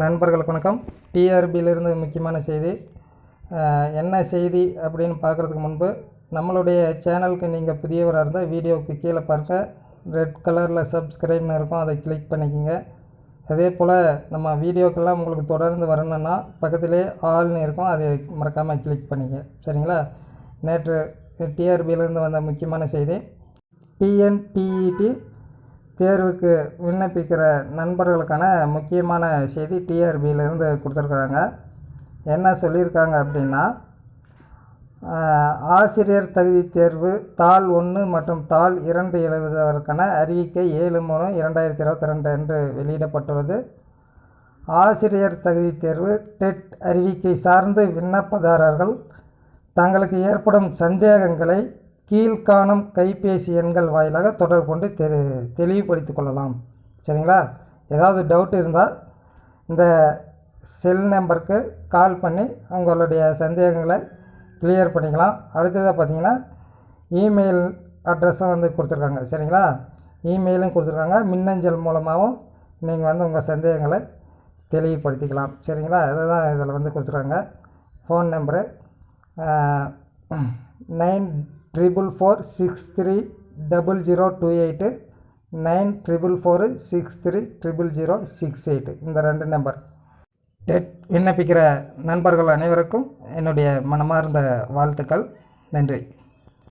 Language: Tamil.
நண்பர்களுக்கு வணக்கம். டிஆர்பியிலிருந்து முக்கியமான செய்தி என்ன செய்தி அப்படின்னு பார்க்குறதுக்கு முன்பு நம்மளுடைய சேனலுக்கு நீங்கள் புதியவராக இருந்தால் வீடியோவுக்கு கீழே பார்க்க ரெட் கலரில் சப்ஸ்கிரைப்னு இருக்கும் அதை கிளிக் பண்ணிக்கோங்க. அதே போல் நம்ம வீடியோக்கெல்லாம் உங்களுக்கு தொடர்ந்து வரணும்னா பக்கத்திலே ஆள்னு இருக்கும் அதை மறக்காமல் கிளிக் பண்ணிக்க சரிங்களா? நேற்று டிஆர்பியிலேருந்து வந்த முக்கியமான செய்தி டிஎன்டிஇடி தேர்வுக்கு விண்ணப்பிக்கிற நண்பர்களுக்கான முக்கியமான செய்தி டிஆர்பியிலேருந்து கொடுத்துருக்குறாங்க. என்ன சொல்லியிருக்காங்க அப்படின்னா ஆசிரியர் தகுதி தேர்வு தாள் ஒன்று மற்றும் தாள் இரண்டு எழுதுவதற்கான அறிவிக்கை ஏழு மூணு இரண்டாயிரத்தி இருபத்தி ரெண்டு அன்று வெளியிடப்பட்டுள்ளது. ஆசிரியர் தகுதி தேர்வு டெட் அறிவிக்கை சார்ந்து விண்ணப்பதாரர்கள் தங்களுக்கு ஏற்படும் சந்தேகங்களை கீழ்காணும் கைபேசி எண்கள் வாயிலாக தொடர்பு கொண்டு தெரி தெளிவுபடுத்திக் கொள்ளலாம். சரிங்களா? ஏதாவது டவுட் இருந்தால் இந்த செல் நம்பருக்கு கால் பண்ணி உங்களுடைய சந்தேகங்களை கிளியர் பண்ணிக்கலாம். அடுத்ததாக பார்த்தீங்கன்னா இமெயில் அட்ரஸும் வந்து கொடுத்துருக்காங்க. சரிங்களா? இமெயிலும் கொடுத்துருக்காங்க. மின்னஞ்சல் மூலமாகவும் நீங்கள் வந்து உங்கள் சந்தேகங்களை தெளிவுபடுத்திக்கலாம். சரிங்களா? இதுதான் இதில் வந்து கொடுத்துருக்காங்க. Phone number nine triple four six three double zero two eight nine triple four six three triple zero six eight இந்த ரெண்டு நம்பர் டெட் விண்ணப்பிக்கிற நண்பர்கள் அனைவருக்கும் என்னுடைய மனமார்ந்த வாழ்த்துக்கள். நன்றி.